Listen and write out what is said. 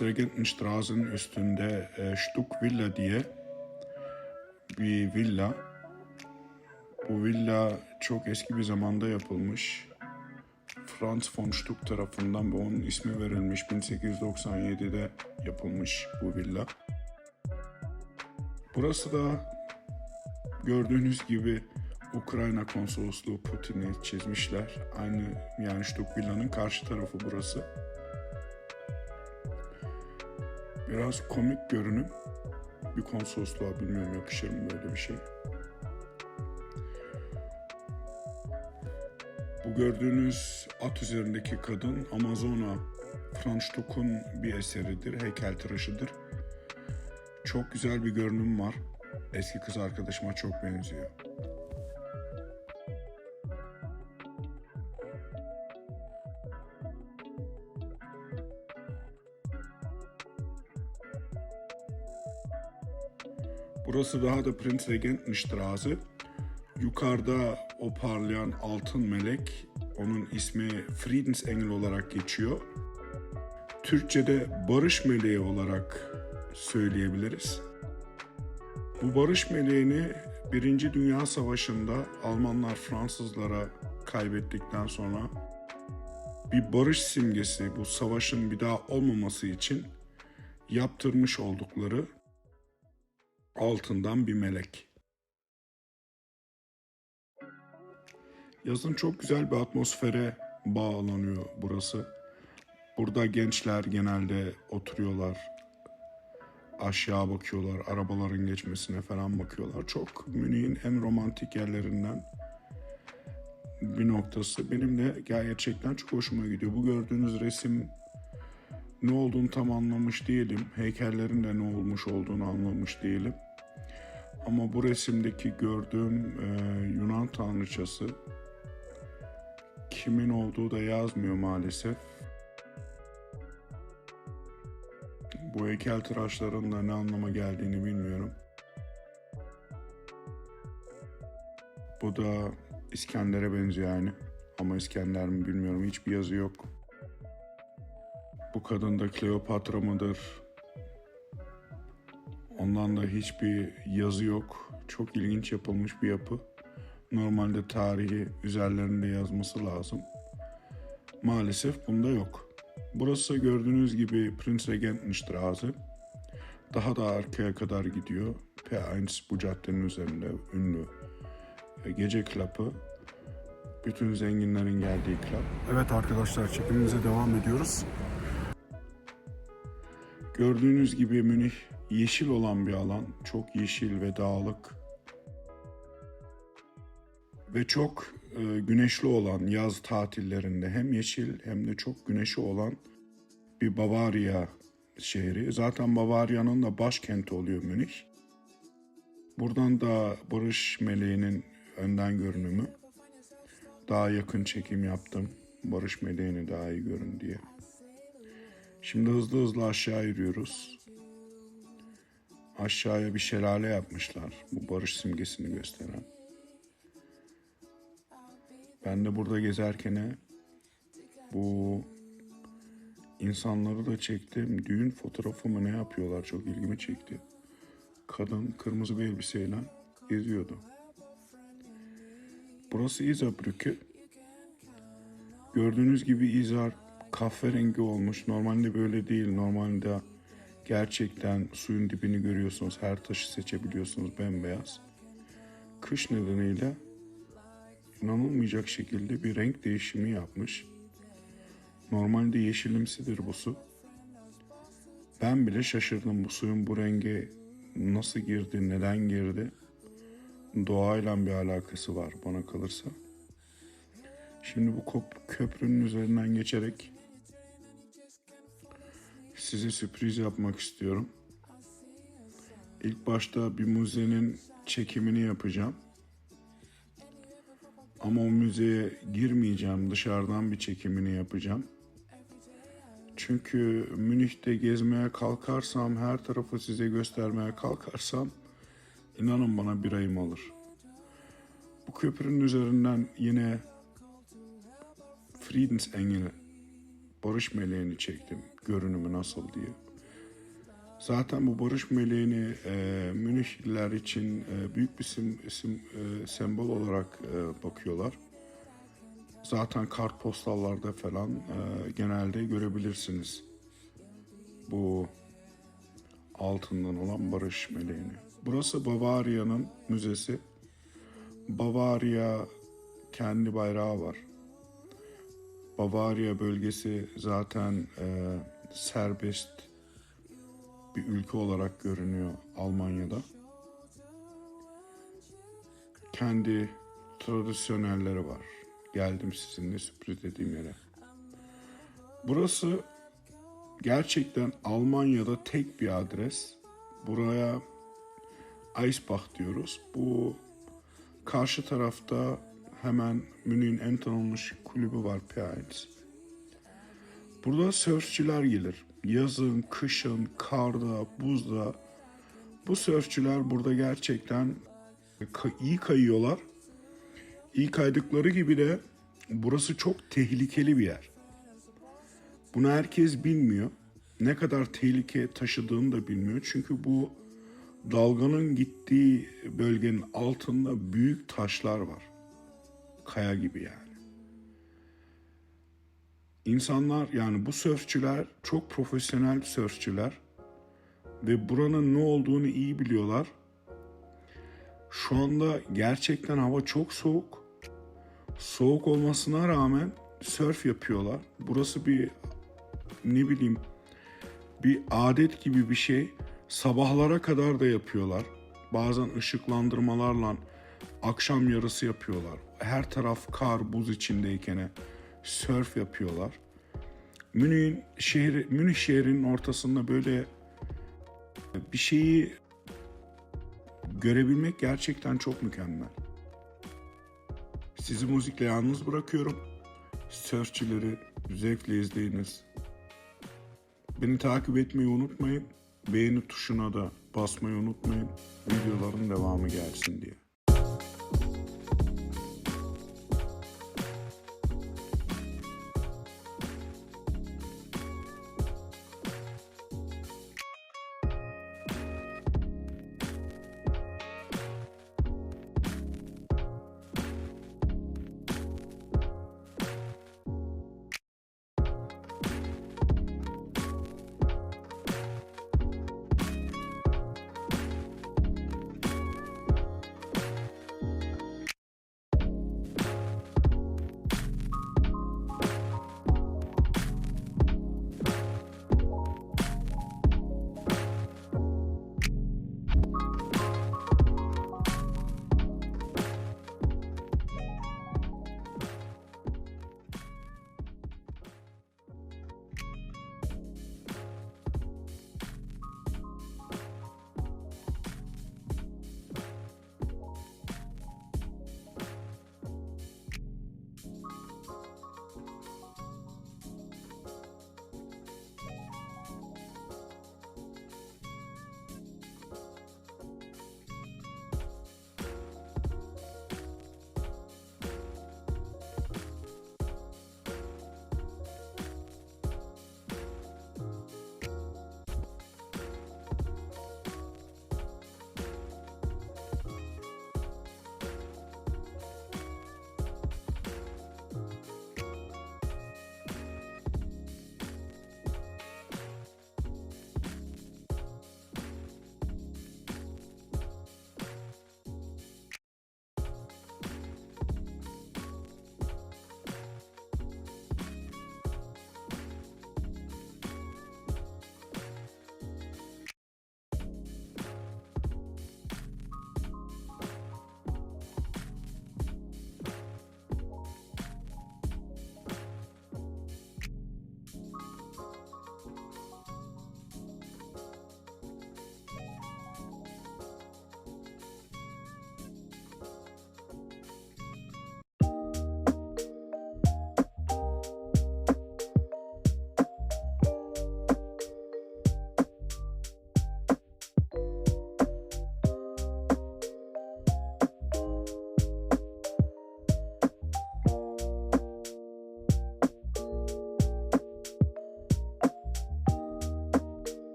Prinzregentenstrasse'nin üstünde e, Stuck Villa diye bir villa. Bu villa çok eski bir zamanda yapılmış. Franz von Stuck tarafından ve onun ismi verilmiş 1897'de yapılmış bu villa. Burası da gördüğünüz gibi Ukrayna konsolosluğu Putin'i çizmişler. Aynı yani Stuck Villa'nın karşı tarafı burası. Biraz komik görünüm. Bir konsolosluğa bilmiyorum yakışır mı böyle bir şey. Bu gördüğünüz at üzerindeki kadın Amazona Franz Stuck'un bir eseridir, heykeltıraşıdır. Çok güzel bir görünüm var. Eski kız arkadaşıma çok benziyor. Burası daha da Prinzregentenstraße. Yukarıda o parlayan altın melek, onun ismi Friedensengel olarak geçiyor. Türkçe'de barış meleği olarak söyleyebiliriz. Bu barış meleğini Birinci Dünya Savaşı'nda Almanlar Fransızlara kaybettikten sonra bir barış simgesi bu savaşın bir daha olmaması için yaptırmış oldukları altından bir melek. Yazın çok güzel bir atmosfere bağlanıyor burası. Burada gençler genelde oturuyorlar. Aşağı bakıyorlar, arabaların geçmesine falan bakıyorlar. Çok Münih'in en romantik yerlerinden bir noktası. Benim de gerçekten çok hoşuma gidiyor. Bu gördüğünüz resim ne olduğunu tam anlamış değilim. Heykellerin de ne olmuş olduğunu anlamış değilim. Ama bu resimdeki gördüğüm e, Yunan tanrıçası kimin olduğu da yazmıyor maalesef. Bu heykel tıraşların da ne anlama geldiğini bilmiyorum. Bu da İskender'e benziyor yani. Ama İskender mi bilmiyorum. Hiçbir yazı yok. Bu kadın da Kleopatra mıdır? Ondan da hiçbir yazı yok. Çok ilginç yapılmış bir yapı. Normalde tarihi üzerlerinde yazması lazım. Maalesef bunda yok. Burası gördüğünüz gibi Prinzregentenstraße. Daha da arkaya kadar gidiyor. P1 bu caddenin üzerinde ünlü e, gece klapı. Bütün zenginlerin geldiği klap. Evet arkadaşlar çekimimize devam ediyoruz. Gördüğünüz gibi Münih yeşil olan bir alan. Çok yeşil ve dağlık. Ve çok e, güneşli olan yaz tatillerinde hem yeşil hem de çok güneşi olan bir Bavarya şehri. Zaten Bavarya'nın da başkenti oluyor Münih. Buradan da Barış Meleği'nin önden görünümü. Daha yakın çekim yaptım. Barış Meleği'ni daha iyi görün diye. Şimdi hızlı hızlı aşağı yürüyoruz. Aşağıya bir şelale yapmışlar. Bu barış simgesini gösteren. Ben de burada gezerken bu insanları da çektim. Düğün fotoğrafı mı ne yapıyorlar çok ilgimi çekti. Kadın kırmızı bir elbiseyle geziyordu. Burası Isarbrücke. Gördüğünüz gibi Isar kahverengi olmuş. Normalde böyle değil. Normalde gerçekten suyun dibini görüyorsunuz. Her taşı seçebiliyorsunuz bembeyaz. Kış nedeniyle inanılmayacak şekilde bir renk değişimi yapmış. Normalde yeşilimsidir bu su. Ben bile şaşırdım bu suyun bu renge nasıl girdi, neden girdi. Doğayla bir alakası var bana kalırsa. Şimdi bu köprünün üzerinden geçerek size sürpriz yapmak istiyorum. İlk başta bir müzenin çekimini yapacağım. Ama o müzeye girmeyeceğim. Dışarıdan bir çekimini yapacağım. Çünkü Münih'te gezmeye kalkarsam, her tarafı size göstermeye kalkarsam inanın bana bir ayım alır. Bu köprünün üzerinden yine Friedensengel, Barış Meleğini çektim. Görünümü nasıl diye. Zaten bu barış meleğini e, Münihliler için e, büyük bir sim, sim- e, sembol olarak e, bakıyorlar. Zaten kartpostallarda falan e, genelde görebilirsiniz bu altından olan barış meleğini. Burası Bavarya'nın müzesi. Bavarya kendi bayrağı var. Bavarya bölgesi zaten e, serbest bir ülke olarak görünüyor Almanya'da. Kendi tradisyonelleri var. Geldim sizinle sürpriz dediğim yere. Burası gerçekten Almanya'da tek bir adres. Buraya Eisbach diyoruz. Bu karşı tarafta hemen Münih'in en tanınmış kulübü var P1. Burada sörfçüler gelir. Yazın, kışın, karda, buzda. Bu sörfçüler burada gerçekten iyi kayıyorlar. İyi kaydıkları gibi de burası çok tehlikeli bir yer. Bunu herkes bilmiyor. Ne kadar tehlike taşıdığını da bilmiyor. Çünkü bu dalganın gittiği bölgenin altında büyük taşlar var. Kaya gibi yani. İnsanlar yani bu sörfçüler çok profesyonel sörfçüler ve buranın ne olduğunu iyi biliyorlar. Şu anda gerçekten hava çok soğuk. Soğuk olmasına rağmen sörf yapıyorlar. Burası bir ne bileyim bir adet gibi bir şey. Sabahlara kadar da yapıyorlar. Bazen ışıklandırmalarla akşam yarısı yapıyorlar. Her taraf kar, buz içindeyken sörf yapıyorlar. Münih'in şehri, Münih şehrinin ortasında böyle bir şeyi görebilmek gerçekten çok mükemmel. Sizi müzikle yalnız bırakıyorum. Sörfçüleri zevkle izleyiniz. Beni takip etmeyi unutmayın. Beğeni tuşuna da basmayı unutmayın. Videoların devamı gelsin diye.